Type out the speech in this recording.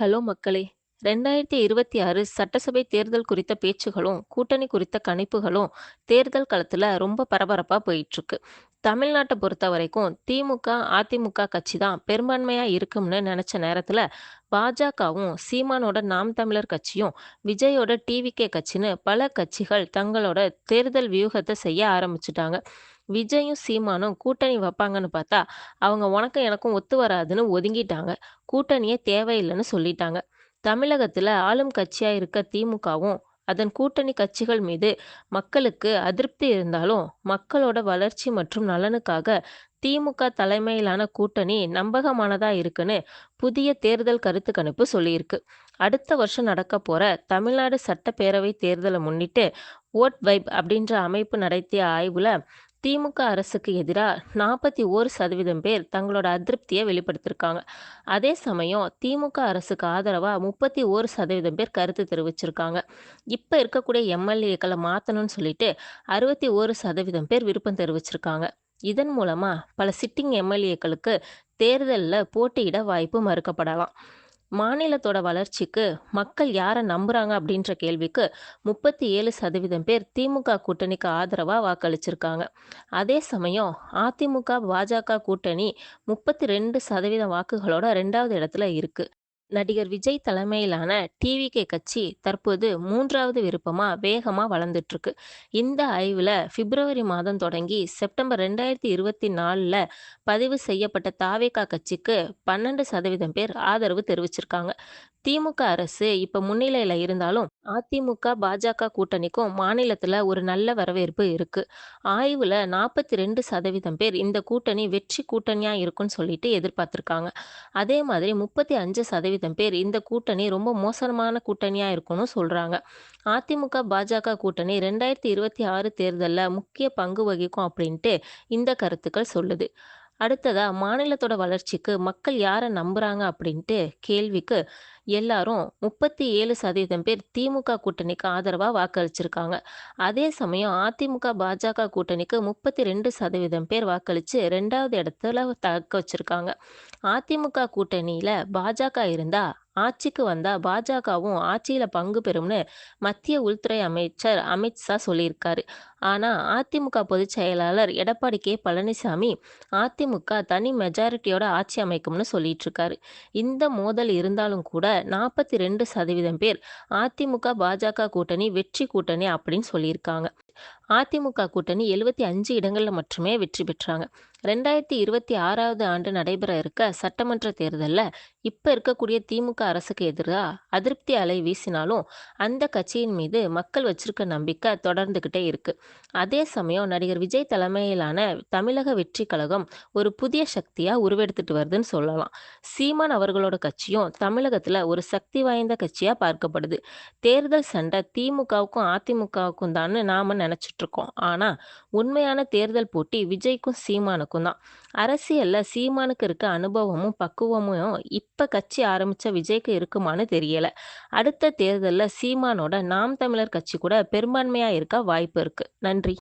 Hello மக்களே! 2026 சட்டசபை தேர்தல் குறித்த பேச்சுகளும், கூட்டணி குறித்த கணிப்புகளும் தேர்தல் களத்தில் ரொம்ப பரபரப்பாக போயிட்டுருக்கு. தமிழ்நாட்டை பொறுத்த வரைக்கும் திமுக, அதிமுக கட்சி தான் பெரும்பான்மையாக இருக்கும்னு நினச்ச நேரத்தில் பாஜகவும், சீமானோட நாம் தமிழர் கட்சியும், விஜயோட டிவிகே கட்சின்னு பல கட்சிகள் தங்களோட தேர்தல் வியூகத்தை செய்ய ஆரம்பிச்சிட்டாங்க விஜயும், சீமானும் கூட்டணி வைப்பாங்கன்னு பார்த்தா, அவங்க உனக்கும் எனக்கும் ஒத்து வராதுன்னு ஒதுங்கிட்டாங்க. கூட்டணியே தேவையில்லைன்னு சொல்லிட்டாங்க. தமிழகத்தில் ஆளும் கட்சியாக இருக்க திமுகவும், அதன் கூட்டணி கட்சிகள் மீது மக்களுக்கு அதிருப்தி இருந்தாலும், மக்களோட வளர்ச்சி மற்றும் நலனுக்காக திமுக தலைமையிலான கூட்டணி நம்பகமானதா இருக்குன்னு புதிய தேர்தல் கருத்து கணிப்பு சொல்லியிருக்கு. அடுத்த வருஷம் நடக்கப் போற தமிழ்நாடு சட்டப்பேரவை தேர்தலை முன்னிட்டு, ஓட் வைப் அப்படின்ற அமைப்பு நடத்திய ஆய்வுல, திமுக அரசுக்கு எதிராக நாற்பத்தி ஒரு சதவீதம் பேர் தங்களோட அதிருப்தியை வெளிப்படுத்தியிருக்காங்க. அதே சமயம் திமுக அரசுக்கு ஆதரவாக முப்பத்தி ஒரு சதவீதம் பேர் கருத்து தெரிவிச்சிருக்காங்க. இப்போ இருக்கக்கூடிய எம்எல்ஏக்களை மாற்றணும்னு சொல்லிட்டு 61% பேர் விருப்பம் தெரிவிச்சிருக்காங்க. இதன் மூலமாக பல சிட்டிங் எம்.எல்.ஏக்களுக்கு தேர்தலில் போட்டியிட வாய்ப்பு மறுக்கப்படலாம். மாநிலத்தோட வளர்ச்சிக்கு மக்கள் யாரை நம்புறாங்க அப்படின்ற கேள்விக்கு 37% பேர் திமுக கூட்டணிக்கு ஆதரவாக வாக்களிச்சிருக்காங்க. அதே சமயம் அதிமுக, பாஜக கூட்டணி 32% வாக்குகளோட ரெண்டாவது இடத்துல இருக்கு. நடிகர் விஜய் தலைமையிலான டிவிகே கட்சி தற்போது மூன்றாவது விருப்பமாக வேகமாக வளர்ந்துட்டுருக்கு. இந்த ஆய்வில் பிப்ரவரி மாதம் தொடங்கி செப்டம்பர் 2024ல பதிவு செய்யப்பட்ட தாவேகா கட்சிக்கு 12% பேர் ஆதரவு தெரிவிச்சிருக்காங்க. திமுக அரசு இப்ப முன்னிலையில இருந்தாலும், அதிமுக, பாஜக கூட்டணிக்கும் மாநிலத்துல ஒரு நல்ல வரவேற்பு இருக்கு. ஆய்வுல 42% பேர் இந்த கூட்டணி வெற்றி கூட்டணியா இருக்கும்னு சொல்லிட்டு எதிர்பார்த்திருக்காங்க. அதே மாதிரி 35% பேர் இந்த கூட்டணி ரொம்ப மோசமான கூட்டணியா இருக்கும்னு சொல்றாங்க. அதிமுக, பாஜக கூட்டணி ரெண்டாயிரத்தி இருபத்தி ஆறு தேர்தலில் முக்கிய பங்கு வகிக்கும் அப்படின்ட்டு இந்த கருத்துக்கள் சொல்லுது. அடுத்ததா மாநிலத்தோட வளர்ச்சிக்கு மக்கள் யாரை நம்புறாங்க அப்படின்ட்டு கேள்விக்கு, எல்லாரும் 37% பேர் திமுக கூட்டணிக்கு ஆதரவாக வாக்களிச்சிருக்காங்க. அதே சமயம் அதிமுக, பாஜக கூட்டணிக்கு 32% பேர் வாக்களித்து ரெண்டாவது இடத்துல தக்க வச்சிருக்காங்க. அதிமுக கூட்டணியில் பாஜக இருந்தால் ஆட்சிக்கு வந்தா பாஜகவும் ஆட்சியில பங்கு பெறும்னு மத்திய உள்துறை அமைச்சர் அமித்ஷா சொல்லியிருக்காரு. ஆனா அதிமுக பொதுச் செயலாளர் எடப்பாடி கே. பழனிசாமி, அதிமுக தனி மெஜாரிட்டியோட ஆட்சி அமைக்கும்னு சொல்லிட்டுருக்காரு. இந்த மோதல் இருந்தாலும் கூட 42% பேர் அதிமுக, பாஜக கூட்டணி வெற்றி கூட்டணி அப்படின்னு சொல்லியிருக்காங்க. அதிமுக கூட்டணி 75 இடங்கள்ல மட்டுமே வெற்றி பெற்றாங்க. 2026வது ஆண்டு நடைபெற இருக்க சட்டமன்ற தேர்தலில் இப்போ இருக்கக்கூடிய திமுக அரசுக்கு எதிராக அதிருப்தி அலை வீசினாலும், அந்த கட்சியின் மீது மக்கள் வச்சிருக்க நம்பிக்கை தொடர்ந்துக்கிட்டே இருக்கு. அதே சமயம் நடிகர் விஜய் தலைமையிலான தமிழக வெற்றி கழகம் ஒரு புதிய சக்தியாக உருவெடுத்துட்டு வருதுன்னு சொல்லலாம். சீமான் அவர்களோட கட்சியும் தமிழகத்தில் ஒரு சக்தி வாய்ந்த கட்சியாக பார்க்கப்படுது. தேர்தல் சண்டை திமுகவுக்கும், அதிமுகவுக்கும் தான் நாம நெனச்சிட்டுருக்கோம். ஆனால் உண்மையான தேர்தல் போட்டி விஜய்க்கும், சீமானுக்கும் தான். அரசியல்ல சீமானுக்கு இருக்க அனுபவமும், பக்குவமும் இப்ப கட்சி ஆரம்பிச்ச விஜய்க்கு இருக்குமான்னு தெரியல. அடுத்த தேர்தல்ல சீமானோட நாம் தமிழர் கட்சி கூட பெரும்பான்மையா இருக்க வாய்ப்பு இருக்கு. நன்றி.